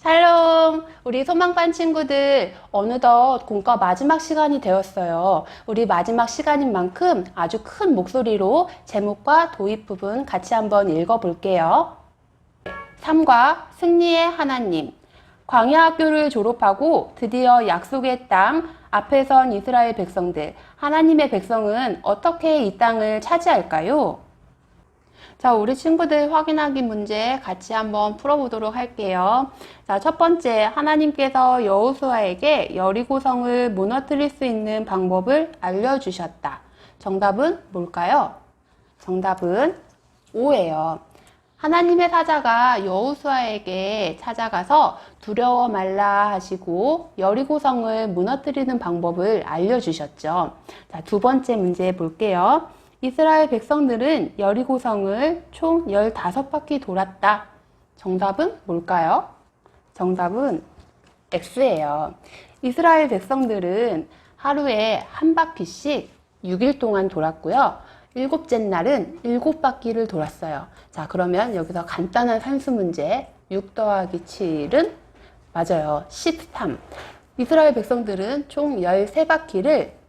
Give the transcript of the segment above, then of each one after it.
샬롬! 우리 소망반 친구들, 어느덧 공과 마지막 시간이 되었어요. 우리 마지막 시간인 만큼 아주 큰 목소리로 제목과 도입 부분 같이 한번 읽어볼게요. 3과 승리의 하나님. 광야 학교를 졸업하고 드디어 약속의 땅 앞에 선 이스라엘 백성들. 하나님의 백성은 어떻게 이 땅을 차지할까요? 자, 우리 친구들 확인하기 문제 같이 한번 풀어보도록 할게요. 자, 첫 번째, 하나님께서 여호수아에게 여리고성을 무너뜨릴 수 있는 방법을 알려주셨다. 정답은 뭘까요? 정답은 O예요. 하나님의 사자가 여호수아에게 찾아가서 두려워 말라 하시고 여리고성을 무너뜨리는 방법을 알려주셨죠. 자, 두 번째 문제 볼게요. 이스라엘 백성들은 여리고성을 총 15바퀴 돌았다. 정답은 뭘까요? 정답은 X예요. 이스라엘 백성들은 하루에 한 바퀴씩 6일 동안 돌았고요. 일곱째 날은 일곱 바퀴를 돌았어요. 자, 그러면 여기서 간단한 산수 문제. 6 더하기 7은 맞아요. 13. 이스라엘 백성들은 총 13바퀴를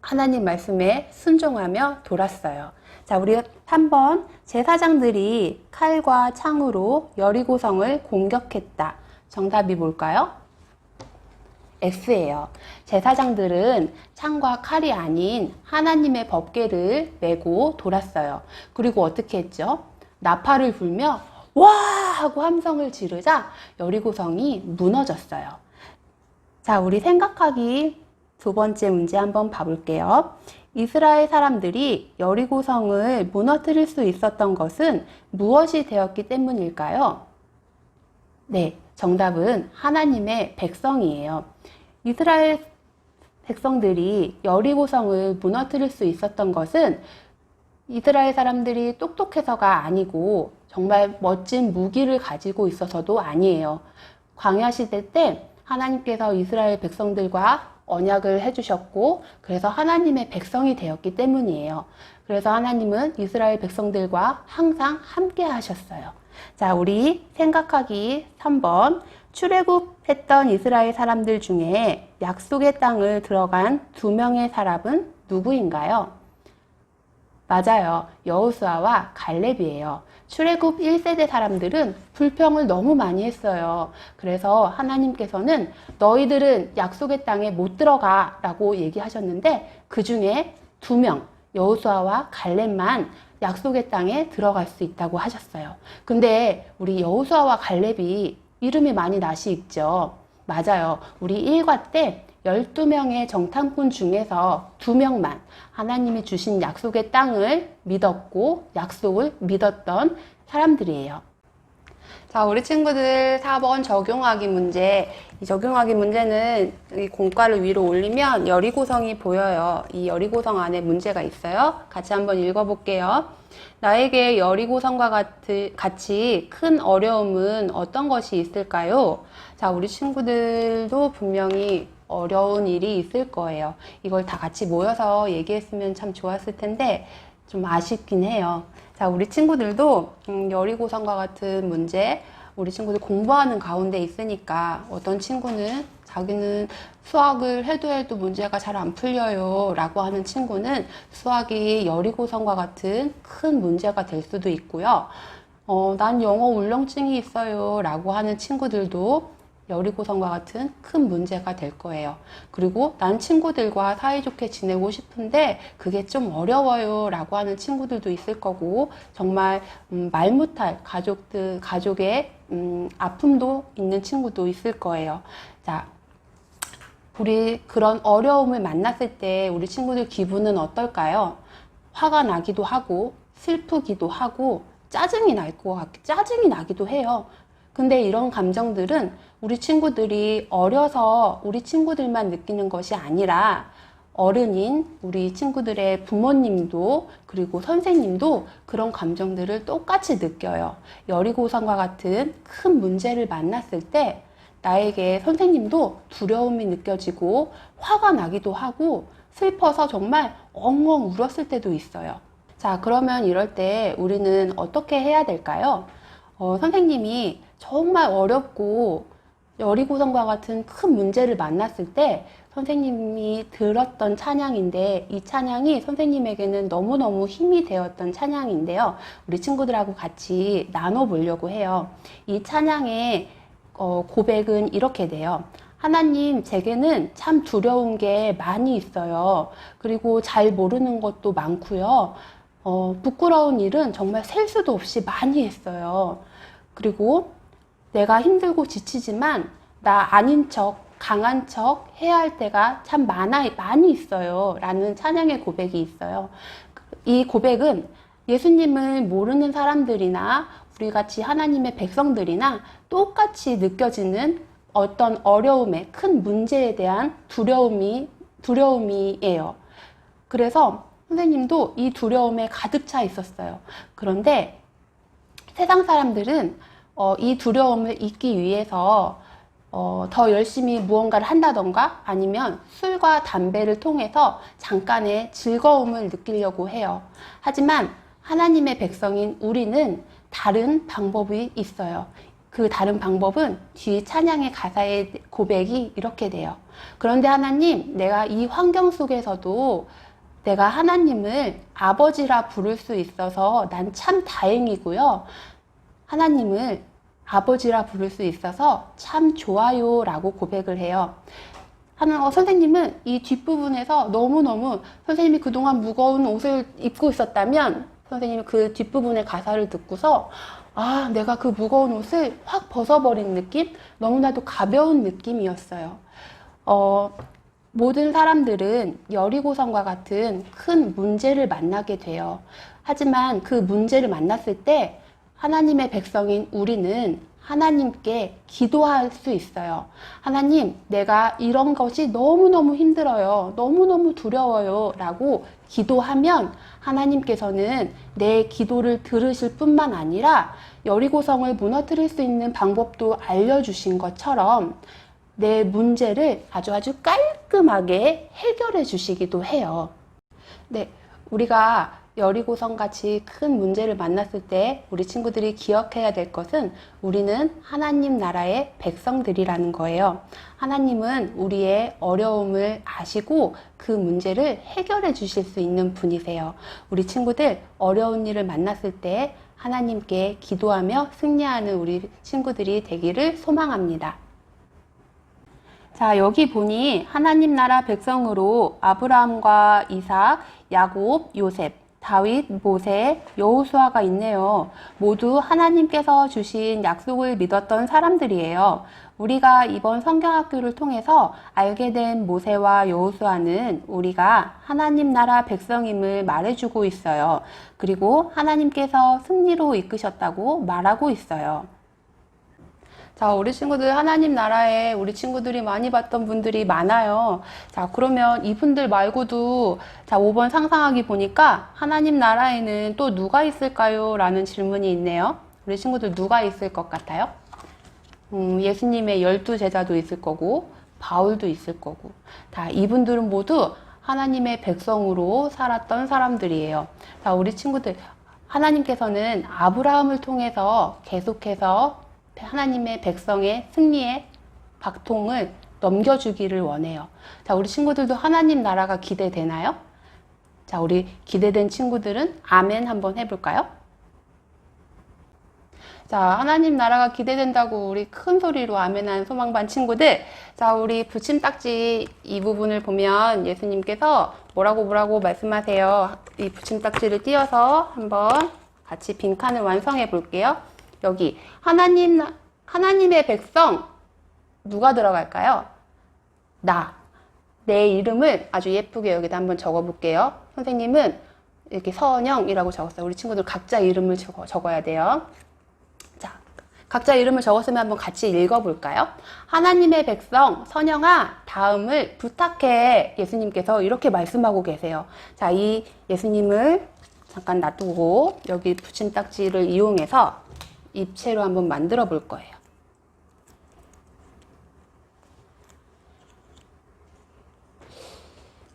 하나님 말씀에 순종하며 돌았어요. 자, 우리 3번 제사장들이 칼과 창으로 여리고성을 공격했다. 정답이 뭘까요? X예요. 제사장들은 창과 칼이 아닌 하나님의 법궤를 메고 돌았어요. 그리고 어떻게 했죠? 나팔을 불며 와! 하고 함성을 지르자 여리고성이 무너졌어요. 자, 우리 생각하기 두 번째 문제 한번 봐볼게요. 이스라엘 사람들이 여리고성을 무너뜨릴 수 있었던 것은 무엇이 되었기 때문일까요? 네, 정답은 하나님의 백성이에요. 이스라엘 백성들이 여리고성을 무너뜨릴 수 있었던 것은 이스라엘 사람들이 똑똑해서가 아니고 정말 멋진 무기를 가지고 있어서도 아니에요. 광야 시대 때 하나님께서 이스라엘 백성들과 언약을 해주셨고, 그래서 하나님의 백성이 되었기 때문이에요. 그래서 하나님은 이스라엘 백성들과 항상 함께 하셨어요. 자, 우리 생각하기 3번. 출애굽했던 이스라엘 사람들 중에 약속의 땅을 들어간 두 명의 사람은 누구인가요? 맞아요. 여호수아와 갈렙이에요. 출애굽 1세대 사람들은 불평을 너무 많이 했어요. 그래서 하나님께서는 너희들은 약속의 땅에 못 들어가 라고 얘기하셨는데 그 중에 두 명, 여호수아와 갈렙만 약속의 땅에 들어갈 수 있다고 하셨어요. 근데 우리 여호수아와 갈렙이 이름이 많이 낯이 익죠. 맞아요. 우리 1과 때 12명의 정탐꾼 중에서 2명만 하나님이 주신 약속의 땅을 믿었고 약속을 믿었던 사람들이에요. 자, 우리 친구들 4번 적용하기 문제. 이 적용하기 문제는 이 공과를 위로 올리면 여리고성이 보여요. 이 여리고성 안에 문제가 있어요. 같이 한번 읽어볼게요. 나에게 여리고성과 같이, 같이 큰 어려움은 어떤 것이 있을까요? 자, 우리 친구들도 분명히 어려운 일이 있을 거예요. 이걸 다 같이 모여서 얘기했으면 참 좋았을 텐데 좀 아쉽긴 해요. 자, 우리 친구들도 음, 여리고성과 같은 문제, 우리 친구들 공부하는 가운데 있으니까 어떤 친구는 자기는 수학을 해도 해도 문제가 잘 안 풀려요 라고 하는 친구는 수학이 여리고성과 같은 큰 문제가 될 수도 있고요. 어, 난 영어 울렁증이 있어요 라고 하는 친구들도 여리고성과 같은 큰 문제가 될 거예요. 그리고 난 친구들과 사이좋게 지내고 싶은데 그게 좀 어려워요 라고 하는 친구들도 있을 거고 정말 음, 말 못할 가족들, 가족의 음, 아픔도 있는 친구도 있을 거예요. 자, 우리 그런 어려움을 만났을 때 우리 친구들 기분은 어떨까요? 화가 나기도 하고 슬프기도 하고 짜증이 날 것 같, 짜증이 나기도 해요. 근데 이런 감정들은 우리 친구들이 어려서 우리 친구들만 느끼는 것이 아니라 어른인 우리 친구들의 부모님도 그리고 선생님도 그런 감정들을 똑같이 느껴요. 여리고성과 같은 큰 문제를 만났을 때 나에게 선생님도 두려움이 느껴지고 화가 나기도 하고 슬퍼서 정말 엉엉 울었을 때도 있어요. 자, 그러면 이럴 때 우리는 어떻게 해야 될까요? 어, 선생님이 정말 어렵고 여리고성과 같은 큰 문제를 만났을 때 선생님이 들었던 찬양인데 이 찬양이 선생님에게는 너무너무 힘이 되었던 찬양인데요. 우리 친구들하고 같이 나눠보려고 해요. 이 찬양의 어, 고백은 이렇게 돼요. 하나님, 제게는 참 두려운 게 많이 있어요. 그리고 잘 모르는 것도 많고요. 어, 부끄러운 일은 정말 셀 수도 없이 많이 했어요. 그리고 내가 힘들고 지치지만 나 아닌 척, 강한 척 해야 할 때가 참 많아, 많이 있어요. 라는 찬양의 고백이 있어요. 이 고백은 예수님을 모르는 사람들이나 우리 같이 하나님의 백성들이나 똑같이 느껴지는 어떤 어려움에 큰 문제에 대한 두려움이 두려움이에요. 그래서 선생님도 이 두려움에 가득 차 있었어요. 그런데 세상 사람들은 어, 이 두려움을 잊기 위해서 어, 더 열심히 무언가를 한다던가 아니면 술과 담배를 통해서 잠깐의 즐거움을 느끼려고 해요. 하지만 하나님의 백성인 우리는 다른 방법이 있어요. 그 다른 방법은 뒤 찬양의 가사의 고백이 이렇게 돼요. 그런데 하나님, 내가 이 환경 속에서도 내가 하나님을 아버지라 부를 수 있어서 난 참 다행이고요. 하나님을 아버지라 부를 수 있어서 참 좋아요 라고 고백을 해요. 하는 어, 선생님은 이 뒷부분에서 너무너무 선생님이 그동안 무거운 옷을 입고 있었다면 선생님이 그 뒷부분의 가사를 듣고서 아, 내가 그 무거운 옷을 확 벗어버린 느낌? 너무나도 가벼운 느낌이었어요. 어, 모든 사람들은 여리고성과 같은 큰 문제를 만나게 돼요. 하지만 그 문제를 만났을 때 하나님의 백성인 우리는 하나님께 기도할 수 있어요. 하나님, 내가 이런 것이 너무너무 힘들어요. 너무너무 두려워요. 라고 기도하면 하나님께서는 내 기도를 들으실 뿐만 아니라 여리고성을 무너뜨릴 수 있는 방법도 알려주신 것처럼 내 문제를 아주 아주 깔끔하게 해결해 주시기도 해요. 네, 우리가 여리고성 같이 큰 문제를 만났을 때 우리 친구들이 기억해야 될 것은 우리는 하나님 나라의 백성들이라는 거예요. 하나님은 우리의 어려움을 아시고 그 문제를 해결해 주실 수 있는 분이세요. 우리 친구들 어려운 일을 만났을 때 하나님께 기도하며 승리하는 우리 친구들이 되기를 소망합니다. 자, 여기 보니 하나님 나라 백성으로 아브라함과 이삭, 야곱, 요셉, 다윗, 모세, 여호수아가 있네요. 모두 하나님께서 주신 약속을 믿었던 사람들이에요. 우리가 이번 성경학교를 통해서 알게 된 모세와 여호수아는 우리가 하나님 나라 백성임을 말해주고 있어요. 그리고 하나님께서 승리로 이끄셨다고 말하고 있어요. 자, 우리 친구들 하나님 나라에 우리 친구들이 많이 봤던 분들이 많아요. 자, 그러면 이분들 말고도 자, 5번 상상하기 보니까 하나님 나라에는 또 누가 있을까요? 라는 질문이 있네요. 우리 친구들 누가 있을 것 같아요? 음, 예수님의 열두 제자도 있을 거고, 바울도 있을 거고. 다 이분들은 모두 하나님의 백성으로 살았던 사람들이에요. 자, 우리 친구들 하나님께서는 아브라함을 통해서 계속해서 하나님의 백성의 승리의 박통을 넘겨주기를 원해요. 자, 우리 친구들도 하나님 나라가 기대되나요? 자, 우리 기대된 친구들은 아멘 한번 해볼까요? 자, 하나님 나라가 기대된다고 우리 큰 소리로 아멘한 소망반 친구들. 자, 우리 붙임딱지 이 부분을 보면 예수님께서 뭐라고 뭐라고 말씀하세요. 이 붙임딱지를 띄어서 한번 같이 빈칸을 완성해 볼게요. 여기 하나님 하나님의 백성 누가 들어갈까요? 나. 내 이름을 아주 예쁘게 여기다 한번 적어 볼게요. 선생님은 이렇게 선영이라고 적었어요. 우리 친구들 각자 이름을 적어, 적어야 돼요. 자, 각자 이름을 적었으면 한번 같이 읽어 볼까요? 하나님의 백성 선영아 다음을 부탁해 예수님께서 이렇게 말씀하고 계세요. 자, 이 예수님을 잠깐 놔두고 여기 붙임딱지를 이용해서 입체로 한번 만들어 볼 거예요.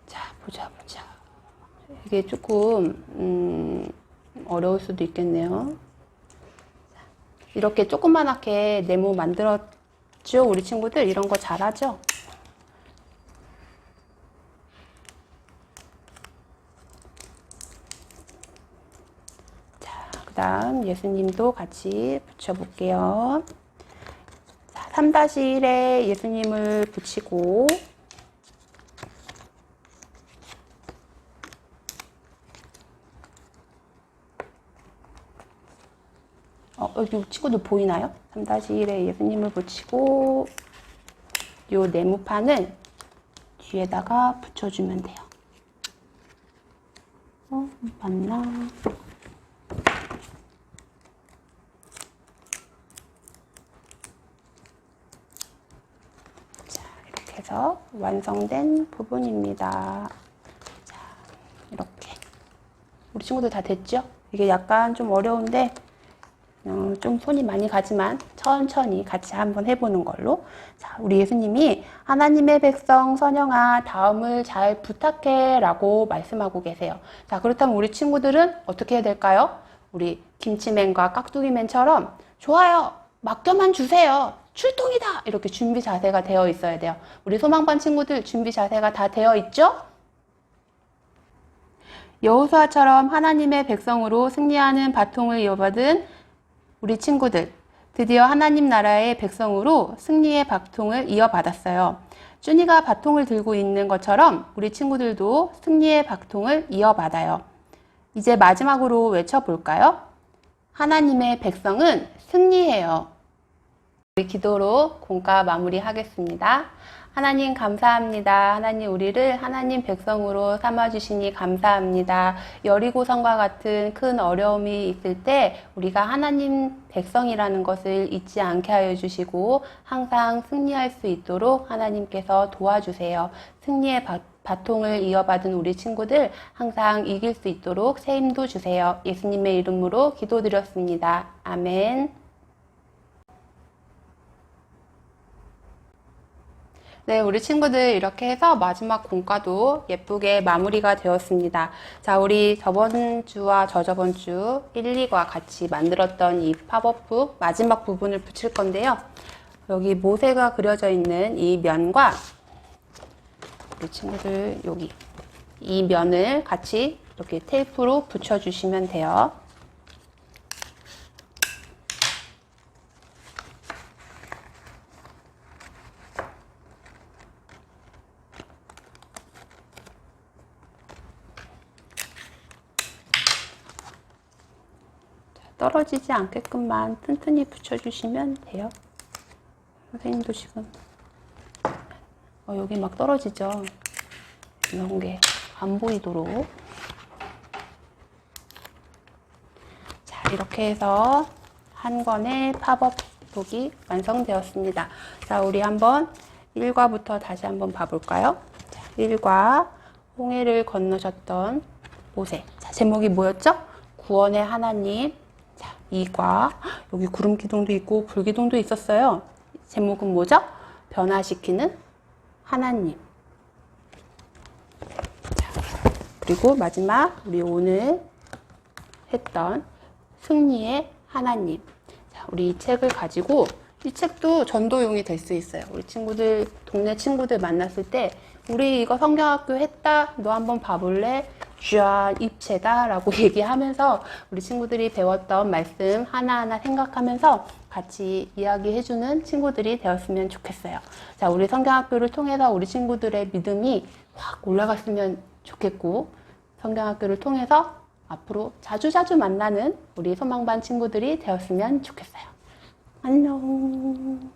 자, 보자, 보자. 이게 조금, 음, 어려울 수도 있겠네요. 자, 이렇게 조그만하게 네모 만들었죠? 우리 친구들 이런 거 잘하죠? 자, 예수님도 같이 붙여볼게요. 자, 3-1에 예수님을 붙이고 어, 여기 친구들 보이나요? 3-1에 예수님을 붙이고 요 네모판을 뒤에다가 붙여주면 돼요. 어, 맞나? 자, 이렇게 해서 완성된 부분입니다. 자, 이렇게. 우리 친구들 다 됐죠? 이게 약간 좀 어려운데 어, 좀 손이 많이 가지만 천천히 같이 한번 해보는 걸로. 자, 우리 예수님이 하나님의 백성 선영아 다음을 잘 부탁해 라고 말씀하고 계세요. 자, 그렇다면 우리 친구들은 어떻게 해야 될까요? 우리 김치맨과 깍두기맨처럼 좋아요. 맡겨만 주세요. 출동이다. 이렇게 준비 자세가 되어 있어야 돼요. 우리 소망반 친구들 준비 자세가 다 되어 있죠? 여호수아처럼 하나님의 백성으로 승리하는 바통을 이어받은 우리 친구들 드디어 하나님 나라의 백성으로 승리의 바통을 이어받았어요. 준이가 바통을 들고 있는 것처럼 우리 친구들도 승리의 바통을 이어받아요. 이제 마지막으로 외쳐볼까요? 하나님의 백성은 승리해요. 우리 기도로 공과 마무리하겠습니다. 하나님 감사합니다. 하나님 우리를 하나님 백성으로 삼아 주시니 감사합니다. 여리고 성과 같은 큰 어려움이 있을 때 우리가 하나님 백성이라는 것을 잊지 않게 하여 주시고 항상 승리할 수 있도록 하나님께서 도와주세요. 승리의 바, 바통을 이어받은 우리 친구들 항상 이길 수 있도록 새 힘도 주세요. 예수님의 이름으로 기도드렸습니다. 아멘. 네, 우리 친구들 이렇게 해서 마지막 공과도 예쁘게 마무리가 되었습니다. 자, 우리 저번 주와 저저번 주 1, 2과 같이 만들었던 이 팝업북 마지막 부분을 붙일 건데요. 여기 모세가 그려져 있는 이 면과 우리 친구들 여기 이 면을 같이 이렇게 테이프로 붙여주시면 돼요. 떨어지지 않게끔만 튼튼히 붙여주시면 돼요. 선생님도 지금 어, 여기 막 떨어지죠. 이런 게 안 보이도록 자 이렇게 해서 한 권의 팝업북이 완성되었습니다. 자 우리 한번 1과부터 다시 한번 봐볼까요? 자, 1과 홍해를 건너셨던 모세 자 제목이 뭐였죠? 구원의 하나님 자, 2과 여기 구름 기둥도 있고 불 기둥도 있었어요. 제목은 뭐죠? 변화시키는 하나님. 자, 그리고 마지막 우리 오늘 했던 승리의 하나님. 자, 우리 이 책을 가지고 이 책도 전도용이 될 수 있어요. 우리 친구들 동네 친구들 만났을 때 우리 이거 성경학교 했다. 너 한번 봐볼래? 쥐야 입체다라고 얘기하면서 우리 친구들이 배웠던 말씀 하나하나 생각하면서 같이 이야기해주는 친구들이 되었으면 좋겠어요. 자, 우리 성경학교를 통해서 우리 친구들의 믿음이 확 올라갔으면 좋겠고 성경학교를 통해서 앞으로 자주자주 만나는 우리 소망반 친구들이 되었으면 좋겠어요. 안녕.